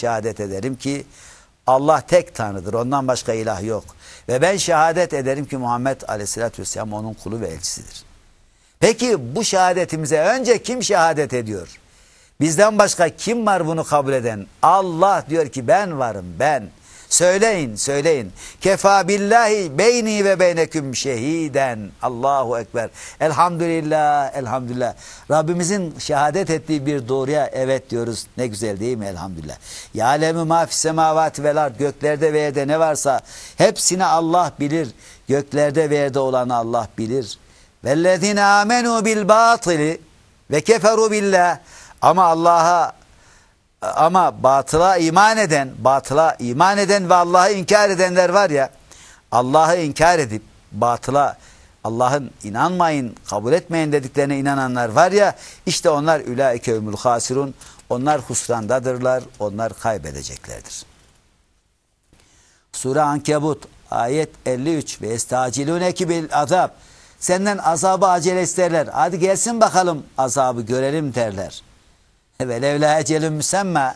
şehadet ederim ki Allah tek tanrıdır. Ondan başka ilah yok. Ve ben şehadet ederim ki Muhammed Aleyhisselatü Vesselam onun kulu ve elçisidir. Peki bu şehadetimize önce kim şehadet ediyor? Bizden başka kim var bunu kabul eden? Allah diyor ki ben varım ben. Söyleyin söyleyin. Kefa billahi beyni ve beyneküm şehiden. Allahu Ekber. Elhamdülillah elhamdülillah. Rabbimizin şehadet ettiği bir doğruya evet diyoruz. Ne güzel değil mi elhamdülillah. Yâlemi mâfis semâvâti vel ard. Göklerde ve yerde ne varsa hepsini Allah bilir. Göklerde ve yerde olanı Allah bilir. Vellezine amenu bil batili ve keferu billah. Ama Allah'a ama batıla iman eden, batıla iman eden ve Allah'ı inkar edenler var ya, Allah'ı inkar edip batıla Allah'ın inanmayın, kabul etmeyin dediklerine inananlar var ya, işte onlar ülaike ömül hasirun, onlar husrandadırlar, onlar kaybedeceklerdir. Sure Ankebut ayet 53 ve estaciluneki bil azab. Senden azabı acele isterler. Hadi gelsin bakalım azabı görelim derler. Ve levla ecelün müsemme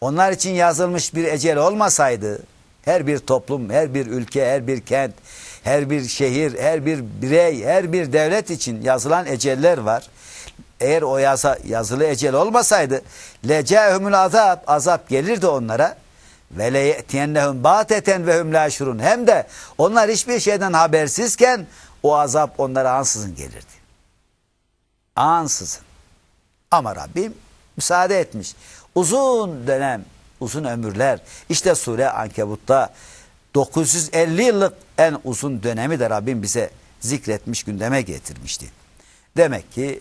onlar için yazılmış bir ecel olmasaydı her bir toplum, her bir ülke, her bir kent, her bir şehir, her bir birey, her bir devlet için yazılan eceller var. Eğer o yasa, yazılı ecel olmasaydı lecehumul azab azap gelirdi onlara ve le ye'tiyennehum bateten ve hum la hem de onlar hiçbir şeyden habersizken o azap onlara ansızın gelirdi. Ansızın. Ama Rabbim müsaade etmiş. Uzun dönem, uzun ömürler. İşte sure Ankebut'ta 950 yıllık en uzun dönemi de Rabbim bize zikretmiş, gündeme getirmişti. Demek ki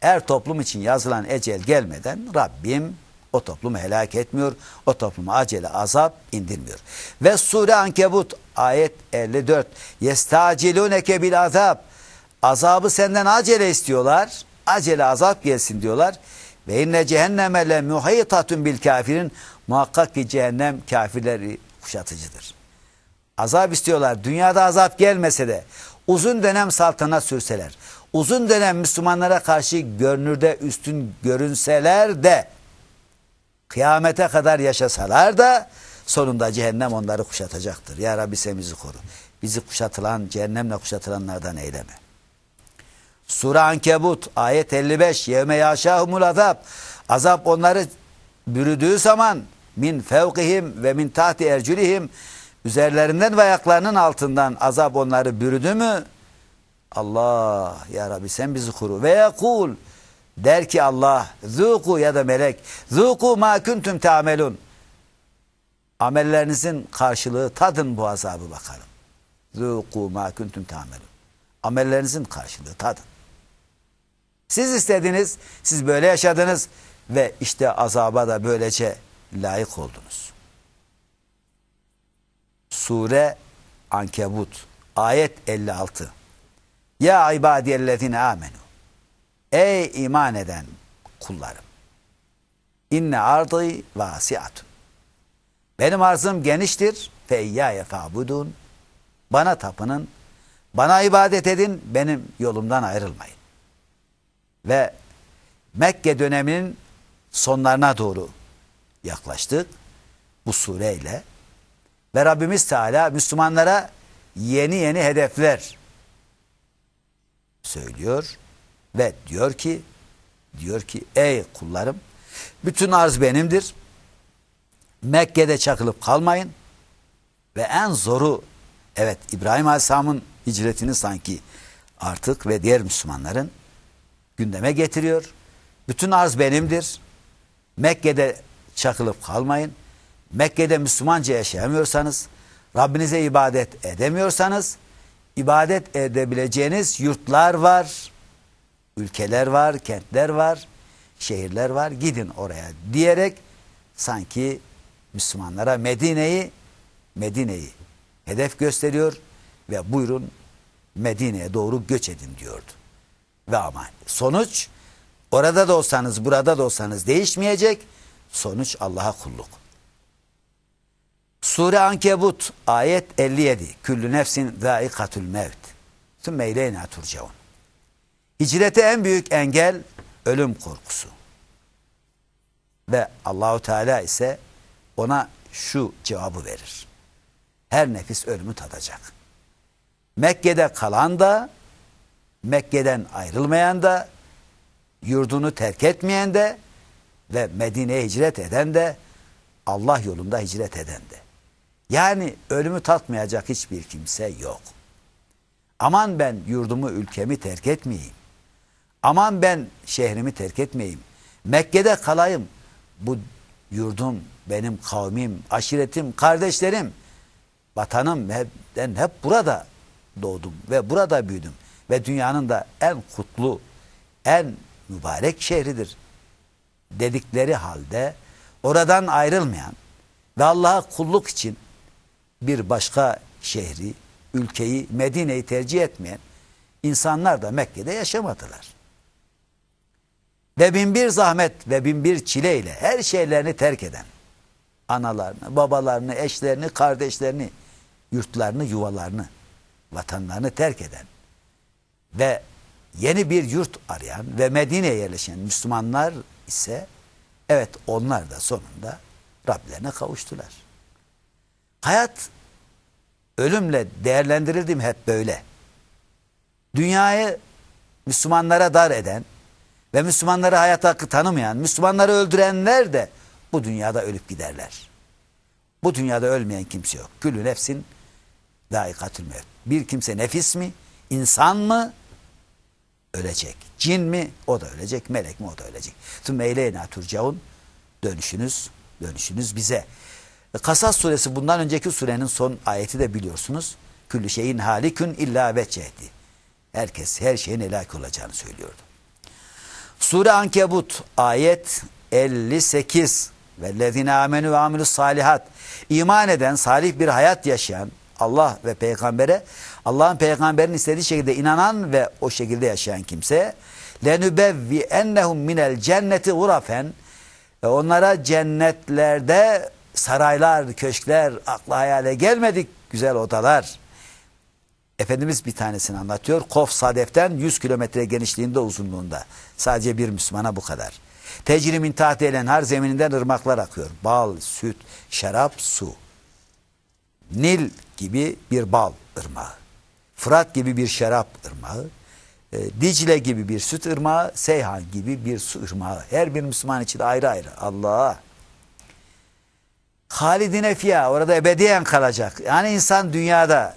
her toplum için yazılan ecel gelmeden Rabbim o toplumu helak etmiyor, o topluma acele azap indirmiyor. Ve sure Ankebut ayet 54 Yestaciluneke bil azab Azabı senden acele istiyorlar. Acele azap gelsin diyorlar. Ve inne cehenneme le muhitatun bil kafirin. Muhakkak ki cehennem kafirleri kuşatıcıdır. Azap istiyorlar. Dünyada azap gelmese de uzun dönem saltanat sürseler, uzun dönem Müslümanlara karşı görünürde üstün görünseler de kıyamete kadar yaşasalar da sonunda cehennem onları kuşatacaktır. Ya Rabbi sen koru. Bizi kuşatılan, cehennemle kuşatılanlardan eyleme. Sura Ankebut ayet 55 yevme yaşahumul azab azap onları bürüdüğü zaman min fevkihim ve min tahti ercülihim üzerlerinden ve ayaklarının altından azap onları bürüdü mü? Allah ya Rabbi sen bizi koru. Ve yakul der ki Allah zuku ya da melek zuku ma kuntum tamelun amellerinizin karşılığı tadın bu azabı bakalım. Zuku ma kuntum tamelun amellerinizin karşılığı tadın siz istediniz, siz böyle yaşadınız ve işte azaba da böylece layık oldunuz. Sure Ankebut ayet 56 Ya ibadiyellezine amenu Ey iman eden kullarım İnne ardı vasiatun. Benim arzım geniştir fe iyyâye fa'budun Bana tapının bana ibadet edin benim yolumdan ayrılmayın ve Mekke döneminin sonlarına doğru yaklaştık bu sureyle. Ve Rabbimiz Teala Müslümanlara yeni yeni hedefler söylüyor ve diyor ki diyor ki ey kullarım bütün arz benimdir. Mekke'de çakılıp kalmayın ve en zoru evet İbrahim Aleyhisselam'ın hicretini sanki artık ve diğer Müslümanların gündeme getiriyor. Bütün arz benimdir. Mekke'de çakılıp kalmayın. Mekke'de Müslümanca yaşayamıyorsanız, Rabbinize ibadet edemiyorsanız, ibadet edebileceğiniz yurtlar var, ülkeler var, kentler var, şehirler var. Gidin oraya diyerek sanki Müslümanlara Medine'yi Medine'yi hedef gösteriyor ve buyurun Medine'ye doğru göç edin diyordu. Ve ama sonuç orada da olsanız burada da olsanız değişmeyecek. Sonuç Allah'a kulluk. Sure Ankebut ayet 57. Küllü nefsin zâikatül mevt. Sümme ileyna turcaun. Hicrete en büyük engel ölüm korkusu. Ve Allahu Teala ise ona şu cevabı verir. Her nefis ölümü tadacak. Mekke'de kalan da, Mekke'den ayrılmayan da, yurdunu terk etmeyen de ve Medine'ye hicret eden de, Allah yolunda hicret eden de. Yani ölümü tatmayacak hiçbir kimse yok. Aman ben yurdumu, ülkemi terk etmeyeyim. Aman ben şehrimi terk etmeyeyim. Mekke'de kalayım. Bu yurdum, benim kavmim, aşiretim, kardeşlerim, vatanım ben hep burada doğdum ve burada büyüdüm. Ve dünyanın da en kutlu, en mübarek şehridir dedikleri halde oradan ayrılmayan ve Allah'a kulluk için bir başka şehri, ülkeyi, Medine'yi tercih etmeyen insanlar da Mekke'de yaşamadılar. Ve bin bir zahmet ve bin bir çileyle her şeylerini terk eden, analarını, babalarını, eşlerini, kardeşlerini, yurtlarını, yuvalarını, vatanlarını terk eden ve yeni bir yurt arayan ve Medine'ye yerleşen Müslümanlar ise evet onlar da sonunda Rablerine kavuştular. Hayat ölümle değerlendirildi mi hep böyle. Dünyayı Müslümanlara dar eden ve Müslümanları hayat hakkı tanımayan, Müslümanları öldürenler de bu dünyada ölüp giderler. Bu dünyada ölmeyen kimse yok. Külü nefsin daikatül mevt. Bir kimse nefis mi, insan mı ölecek. Cin mi o da ölecek, melek mi o da ölecek. Tüm eyleyna turcaun dönüşünüz, dönüşünüz bize. Kasas suresi bundan önceki surenin son ayeti de biliyorsunuz. Küllü şeyin halikün illa veccehdi. Herkes her şeyin helak olacağını söylüyordu. Sure Ankebut ayet 58 Vellezine amenu ve amilus salihat iman eden salih bir hayat yaşayan Allah ve peygambere Allah'ın peygamberin istediği şekilde inanan ve o şekilde yaşayan kimse lenübevvi ennehum minel cenneti urafen onlara cennetlerde saraylar, köşkler, akla hayale gelmedik güzel odalar. Efendimiz bir tanesini anlatıyor. Kof Sadef'ten 100 kilometre genişliğinde uzunluğunda. Sadece bir Müslümana bu kadar. Tecrimin taht har zemininden ırmaklar akıyor. Bal, süt, şarap, su. Nil gibi bir bal ırmağı. Fırat gibi bir şarap ırmağı. E, Dicle gibi bir süt ırmağı. Seyhan gibi bir su ırmağı. Her bir Müslüman için ayrı ayrı. Allah. Halidine fiyah orada ebediyen kalacak. Yani insan dünyada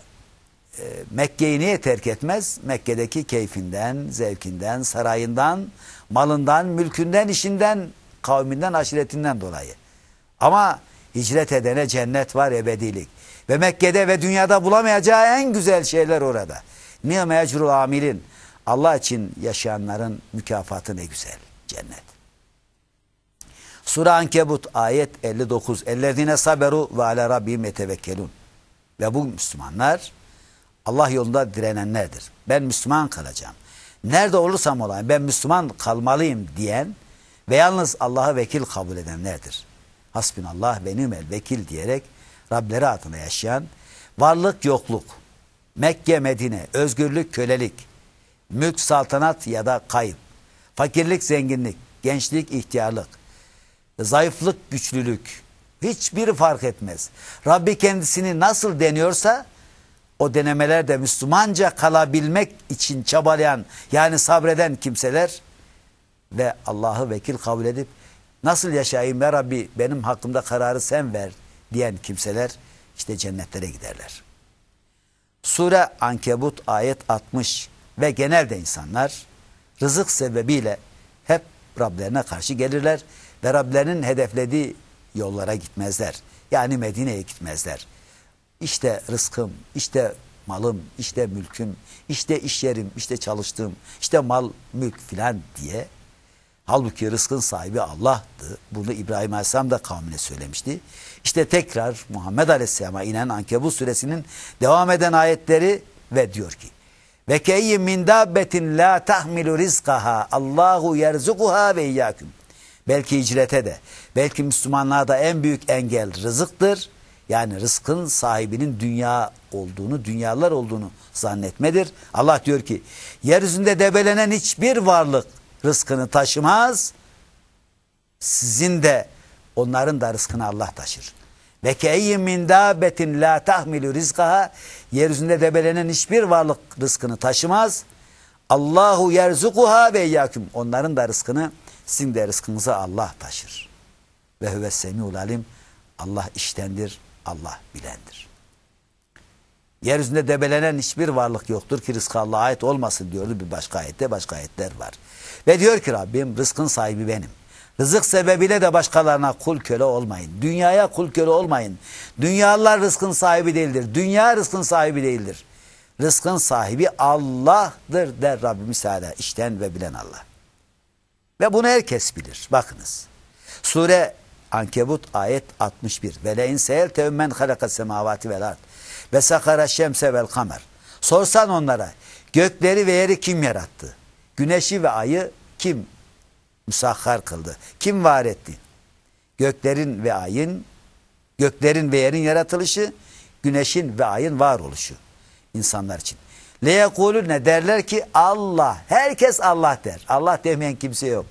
e, Mekke'yi niye terk etmez? Mekke'deki keyfinden, zevkinden, sarayından, malından, mülkünden, işinden, kavminden, aşiretinden dolayı. Ama hicret edene cennet var ebedilik. Ve Mekke'de ve dünyada bulamayacağı en güzel şeyler orada. Niye mecrul amilin? Allah için yaşayanların mükafatı ne güzel. Cennet. Sura Ankebut ayet 59. Ellezine saberu ve ala rabbim yetevekkelun. Ve bu Müslümanlar Allah yolunda direnenlerdir. Ben Müslüman kalacağım. Nerede olursam olayım ben Müslüman kalmalıyım diyen ve yalnız Allah'ı vekil kabul edenlerdir. Hasbinallah ve nimel vekil diyerek Rableri adına yaşayan varlık yokluk, Mekke Medine, özgürlük kölelik, mülk saltanat ya da kayıp, fakirlik zenginlik, gençlik ihtiyarlık, zayıflık güçlülük hiçbir fark etmez. Rabbi kendisini nasıl deniyorsa o denemelerde Müslümanca kalabilmek için çabalayan yani sabreden kimseler ve Allah'ı vekil kabul edip nasıl yaşayayım ya Rabbi benim hakkımda kararı sen ver diyen kimseler işte cennetlere giderler. Sure Ankebut ayet 60 ve genelde insanlar rızık sebebiyle hep Rablerine karşı gelirler ve Rablerinin hedeflediği yollara gitmezler. Yani Medine'ye gitmezler. İşte rızkım, işte malım, işte mülküm, işte iş yerim, işte çalıştığım, işte mal, mülk filan diye. Halbuki rızkın sahibi Allah'tı. Bunu İbrahim Aleyhisselam da kavmine söylemişti. İşte tekrar Muhammed Aleyhisselam'a inen Ankebut suresinin devam eden ayetleri ve diyor ki ve keyyi min dabbetin la tahmilu rizkaha Allahu yerzukuha ve iyyaküm. Belki hicrete de, belki Müslümanlığa da en büyük engel rızıktır. Yani rızkın sahibinin dünya olduğunu, dünyalar olduğunu zannetmedir. Allah diyor ki, yeryüzünde debelenen hiçbir varlık rızkını taşımaz. Sizin de Onların da rızkını Allah taşır. Ve keyyin min dabetin la tahmilu rizkaha yeryüzünde debelenen hiçbir varlık rızkını taşımaz. Allahu yerzukuha ve eyyaküm. Onların da rızkını sizin de rızkınızı Allah taşır. Ve huve semiul alim. Allah iştendir, Allah bilendir. Yeryüzünde debelenen hiçbir varlık yoktur ki rızkı Allah'a ait olmasın diyordu bir başka ayette. Başka ayetler var. Ve diyor ki Rabbim rızkın sahibi benim. Rızık sebebiyle de başkalarına kul köle olmayın. Dünyaya kul köle olmayın. Dünyalılar rızkın sahibi değildir. Dünya rızkın sahibi değildir. Rızkın sahibi Allah'tır der Rabbimiz Teala. İşten ve bilen Allah. Ve bunu herkes bilir. Bakınız. Sure Ankebut ayet 61. Ve le in seeltehum men halakas semavati vel ard ve sakara şemse vel kamer. Sorsan onlara gökleri ve yeri kim yarattı? Güneşi ve ayı kim musahhar kıldı? Kim var etti? Göklerin ve ayın, göklerin ve yerin yaratılışı, güneşin ve ayın varoluşu insanlar için. ne derler ki Allah. Herkes Allah der. Allah demeyen kimse yok.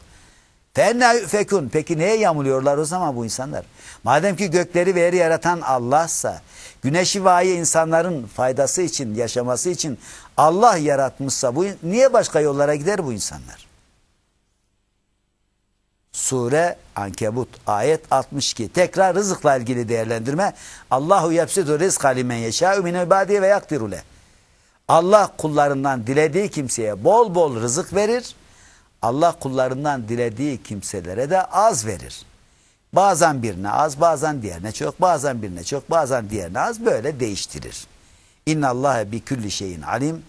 Fenna fekun. Peki neye yamuluyorlar o zaman bu insanlar? Madem ki gökleri ve yeri yaratan Allah'sa, güneşi ve insanların faydası için, yaşaması için Allah yaratmışsa bu niye başka yollara gider bu insanlar? Sure Ankebut ayet 62. Tekrar rızıkla ilgili değerlendirme. Allahu yapsidu rizqa limen yeşâ'u min ibadihi ve yakdirule. Allah kullarından dilediği kimseye bol bol rızık verir. Allah kullarından dilediği kimselere de az verir. Bazen birine az, bazen diğerine çok, bazen birine çok, bazen diğerine az böyle değiştirir. İnna Allahe bi külli şeyin alim.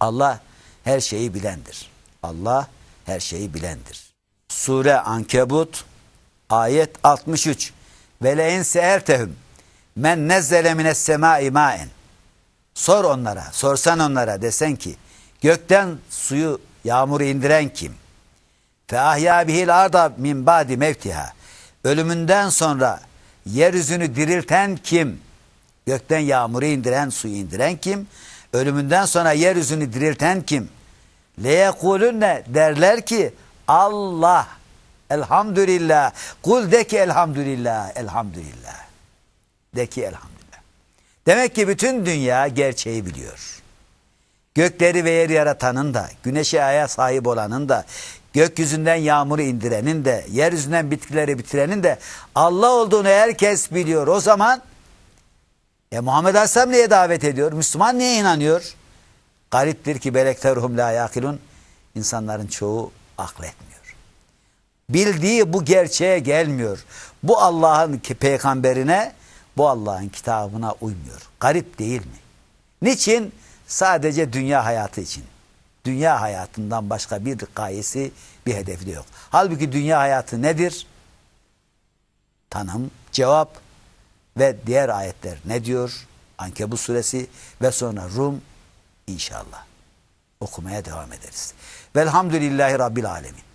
Allah her şeyi bilendir. Allah her şeyi bilendir. Sure Ankebut ayet 63. Ve le in seeltehum men nezzele mines semai maen. Sor onlara, sorsan onlara desen ki gökten suyu yağmuru indiren kim? Fe ahya bihil arda min badi mevtiha. Ölümünden sonra yeryüzünü dirilten kim? Gökten yağmuru indiren, suyu indiren kim? Ölümünden sonra yeryüzünü dirilten kim? Leyekulünne derler ki Allah. Elhamdülillah. Kul de ki elhamdülillah. Elhamdülillah. De ki elhamdülillah. Demek ki bütün dünya gerçeği biliyor. Gökleri ve yeri yaratanın da, güneşe aya sahip olanın da, gökyüzünden yağmuru indirenin de, yeryüzünden bitkileri bitirenin de Allah olduğunu herkes biliyor. O zaman e, Muhammed Aleyhisselam niye davet ediyor? Müslüman niye inanıyor? Gariptir ki belekteruhum la yakilun. İnsanların çoğu akletmiyor. Bildiği bu gerçeğe gelmiyor. Bu Allah'ın peygamberine, bu Allah'ın kitabına uymuyor. Garip değil mi? Niçin? Sadece dünya hayatı için. Dünya hayatından başka bir gayesi, bir hedefi de yok. Halbuki dünya hayatı nedir? Tanım, cevap ve diğer ayetler ne diyor? Ankebut suresi ve sonra Rum inşallah. Okumaya devam ederiz. Velhamdülillahi Rabbil Alemin.